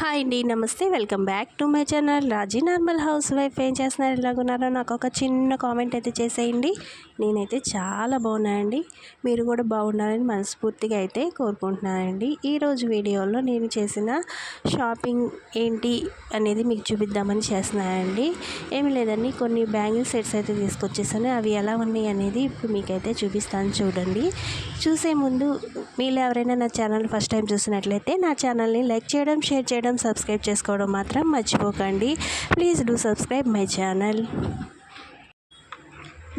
Hi అండి నమస్తే. Welcome back to my channel. Raji normal housewife ఏం చేస్తున్నారు? ఎలాగున్నారో నాకు ఒక చిన్న కామెంట్ అయితే చేసేయండి. నేనైతే చాలా బాగున్నానండి. మీరు కూడా బాగున్నారని మనస్ఫూర్తిగా అయితే కోరుకుంటున్నానండి. ఈరోజు వీడియోలో నేను చేసిన షాపింగ్ ఏంటి అనేది మీకు చూపిద్దామని చేస్తున్నానండి. ఏమి లేదండి కొన్ని బ్యాంగిల్ సెట్స్ అయితే తీసుకొచ్చేసాను. అవి ఎలా ఉన్నాయి అనేది ఇప్పుడు మీకైతే చూపిస్తాను చూడండి. చూసే ముందు మీరు ఎవరైనా నా ఛానల్ ఫస్ట్ టైం చూసినట్లయితే నా ఛానల్ని లైక్ చేయడం షేర్ చేయడం సబ్స్క్రైబ్ చేసుకోవడం మాత్రం మర్చిపోకండి. Please do subscribe my channel.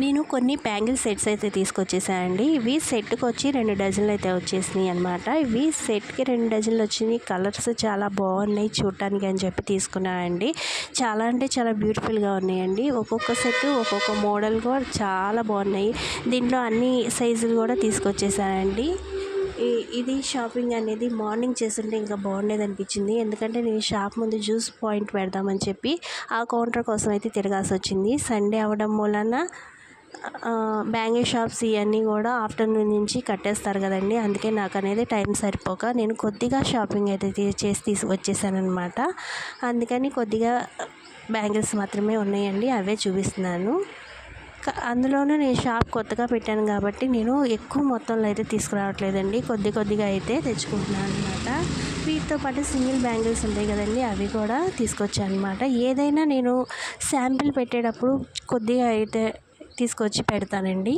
నేను కొన్ని బ్యాంగిల్ సెట్స్ అయితే తీసుకొచ్చేసానండి ఇవి సెట్కి వచ్చి రెండు డజన్లు అయితే వచ్చేసినాయి అనమాట ఇవి సెట్కి రెండు డజన్లు వచ్చినాయి. కలర్స్ చాలా బాగున్నాయి చూడటానికి అని చెప్పి తీసుకున్నానండి చాలా అంటే చాలా బ్యూటిఫుల్గా ఉన్నాయండి. ఒక్కొక్క సెట్ ఒక్కొక్క మోడల్ కూడా చాలా బాగున్నాయి. దీంట్లో అన్ని సైజులు కూడా తీసుకొచ్చేసానండి ఇది షాపింగ్ అనేది మార్నింగ్ చేస్తుంటే ఇంకా బాగుండేది అనిపించింది. ఎందుకంటే నేను షాప్ ముందు జ్యూస్ పాయింట్ పెడదామని చెప్పి ఆ కౌంటర్ కోసం అయితే తిరగాల్సి వచ్చింది. సండే అవడం మూలన బ్యాంగిల్ షాప్స్ ఇవన్నీ కూడా ఆఫ్టర్నూన్ నుంచి కట్టేస్తారు కదండి. అందుకే నాకు అనేది టైం సరిపోక నేను కొద్దిగా షాపింగ్ అయితే తీ- చేసి తీసి వచ్చేసానమాట అందుకని కొద్దిగా బ్యాంగిల్స్ మాత్రమే ఉన్నాయండి. అవే చూపిస్తున్నాను. అందులోనూ నేను షాప్ కొత్తగా పెట్టాను కాబట్టి నేను ఎక్కువ మొత్తంలో అయితే తీసుకురావట్లేదండి. కొద్ది కొద్దిగా అయితే తెచ్చుకుంటున్నాను అనమాట వీటితో పాటు సింగిల్ బ్యాంగిల్స్ ఉంటాయి కదండి అవి కూడా తీసుకొచ్చాను అనమాట ఏదైనా నేను శాంపిల్ పెట్టేటప్పుడు కొద్దిగా అయితే తీసుకొచ్చి పెడతానండి.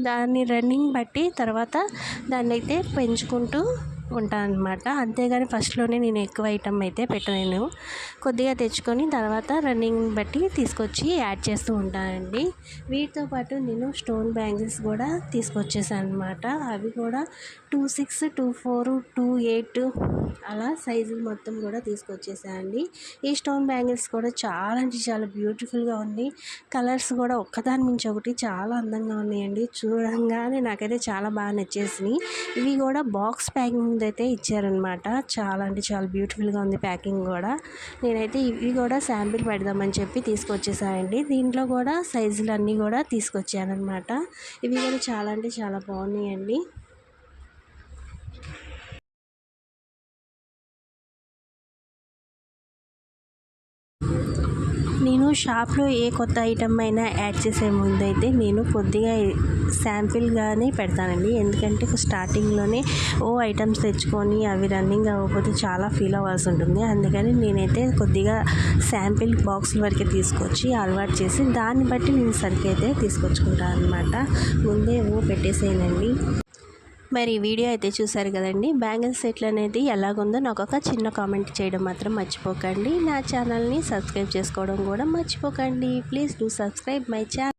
దాన్ని రన్నింగ్ బట్టి తర్వాత దాన్ని అయితే పెంచుకుంటూ ఉంటాను అనమాట అంతేగాని ఫస్ట్లోనే నేను ఎక్కువ ఐటమ్ అయితే పెట్టలేను. కొద్దిగా తెచ్చుకొని తర్వాత రన్నింగ్ బట్టి తీసుకొచ్చి యాడ్ చేస్తూ ఉంటానండి. వీటితో పాటు నేను స్టోన్ బ్యాంగిల్స్ కూడా తీసుకొచ్చేసాను అనమాట అవి కూడా two six two four two eight అలా సైజులు మొత్తం కూడా తీసుకొచ్చేసానండి. ఈ స్టోన్ బ్యాంగిల్స్ కూడా చాలా అంటే చాలా బ్యూటిఫుల్గా ఉంది. కలర్స్ కూడా ఒక్కదాని మించి ఒకటి చాలా అందంగా ఉన్నాయండి. చూడంగానే నాకైతే చాలా బాగా నచ్చేసినాయి. ఇవి కూడా బాక్స్ ప్యాకింగ్ అయితే ఇచ్చారనమాట. చాలా అంటే చాలా బ్యూటిఫుల్గా ఉంది ప్యాకింగ్ కూడా. నేనైతే ఇవి కూడా శాంపిల్ పెడదామని చెప్పి తీసుకొచ్చేసానండి. దీంట్లో కూడా సైజులు అన్నీ కూడా తీసుకొచ్చానమాట ఇవి కూడా చాలా అంటే చాలా బాగున్నాయండి. షాప్లో ఏ కొత్త ఐటమ్ అయినా యాడ్ చేసే ముందు అయితే నేను కొద్దిగా శాంపిల్గానే పెడతానండి. ఎందుకంటే స్టార్టింగ్లోనే ఓ ఐటమ్స్ తెచ్చుకొని అవి రన్నింగ్ అవ్వకపోతే చాలా ఫీల్ అవ్వాల్సి ఉంటుంది. అందుకని నేనైతే కొద్దిగా శాంపిల్ బాక్స్ వరకే తీసుకొచ్చి అలవాటు చేసి దాన్ని బట్టి నేను సరికి అయితే తీసుకొచ్చుకుంటాను అనమాట ముందే ఓ పెట్టేసేయనండి మరి ఈ వీడియో అయితే చూసారు కదండి. బ్యాంగిల్ సెట్లు అనేది ఎలాగుందో నాకు ఒక చిన్న కామెంట్ చేయడం మాత్రం మర్చిపోకండి. నా ఛానల్ని సబ్స్క్రైబ్ చేసుకోవడం కూడా మర్చిపోకండి. Please do subscribe my channel